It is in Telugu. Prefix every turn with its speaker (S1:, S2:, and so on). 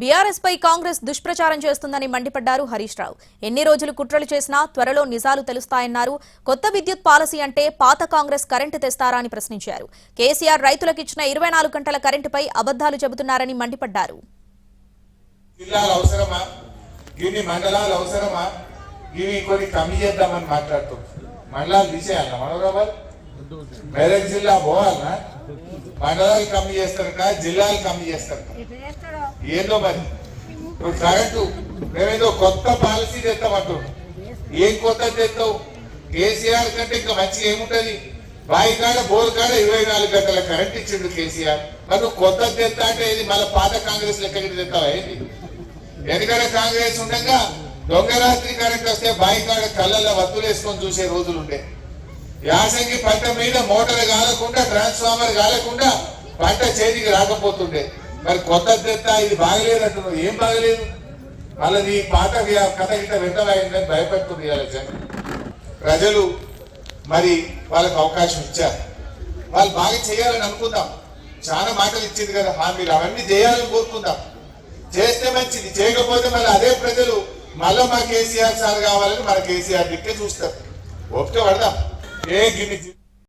S1: బీఆర్ఎస్ పై కాంగ్రెస్ దుష్ప్రచారం చేస్తుందని మండిపడ్డారు హరీష్ రావు. ఎన్ని రోజులు కుట్రలు చేసినా త్వరలో నిజాలు తెలుస్తాయన్నారు. కొత్త విద్యుత్ పాలసీ అంటే పాత కాంగ్రెస్ కరెంటు తెస్తారా అని ప్రశ్నించారు. కేసీఆర్ రైతులకు ఇచ్చిన ఇరవై నాలుగు గంటల కరెంటుపై అబద్దాలు చెబుతున్నారని మండిపడ్డారు.
S2: మండలాలు అవసరమా? ఇవి కొన్ని కమ్మి చేద్దామని మాట్లాడుతూ మండలాలు తీసేయాలన్నా మనోరాబాద్ మెదక్ జిల్లా పోవాలనా మండలాలు కమ్మి చేస్తారు కా? జిల్లాలు కమ్మి చేస్తారు ఏందో మరి? ఇప్పుడు కరెంటు మేమేదో కొత్త పాలసీ తెస్తామంటున్నాం ఏం కొత్త తెస్తావు కేసీఆర్ కంటే ఇంకా మంచిగా ఏముంటది? బాయి కాడ బోర్ కాడ ఇరవై నాలుగు గంటల కరెంట్ ఇచ్చిండు కేసీఆర్. మరి నువ్వు కొత్త తెస్తా అంటే ఇది మళ్ళీ పాత కాంగ్రెస్ లెక్కకి తెస్తావా ఏంటి ఎందుకంటే కాంగ్రెస్ ఉండగా దొంగ రాత్రి కరెంట్ వస్తే బాయి కాడ కళ్ళల్లో వత్తులు వేసుకొని చూసే రోజులు ఉండే యాసంగి పంట మీద మోటార్ కాలకుండా ట్రాన్స్ఫార్మర్ కాలకుండా పంట చేతికి రాకపోతుండే. మరి కొత్త తెత్త ఇది బాగలేదంటున్నావు. ఏం బాగలేదు? మళ్ళీ ఈ పాత కథ గిట్ట వ్యర్థమైందని భయపెడుతుంది జనం. ప్రజలు మరి వాళ్ళకి అవకాశం ఇచ్చారు. వాళ్ళు బాగా చేయాలని అనుకుందాం. చాలా మాటలు ఇచ్చింది కదా. హామీలు అవన్నీ చేయాలని కోరుకుందాం. చేస్తే మంచిది. చేయకపోతే మళ్ళీ అదే ప్రజలు మళ్ళీ మా కేసీఆర్ సార్ కావాలని మన కేసీఆర్ దిక్కే చూస్తారు. ఓపిక పడదాం. ఏ గిన్ని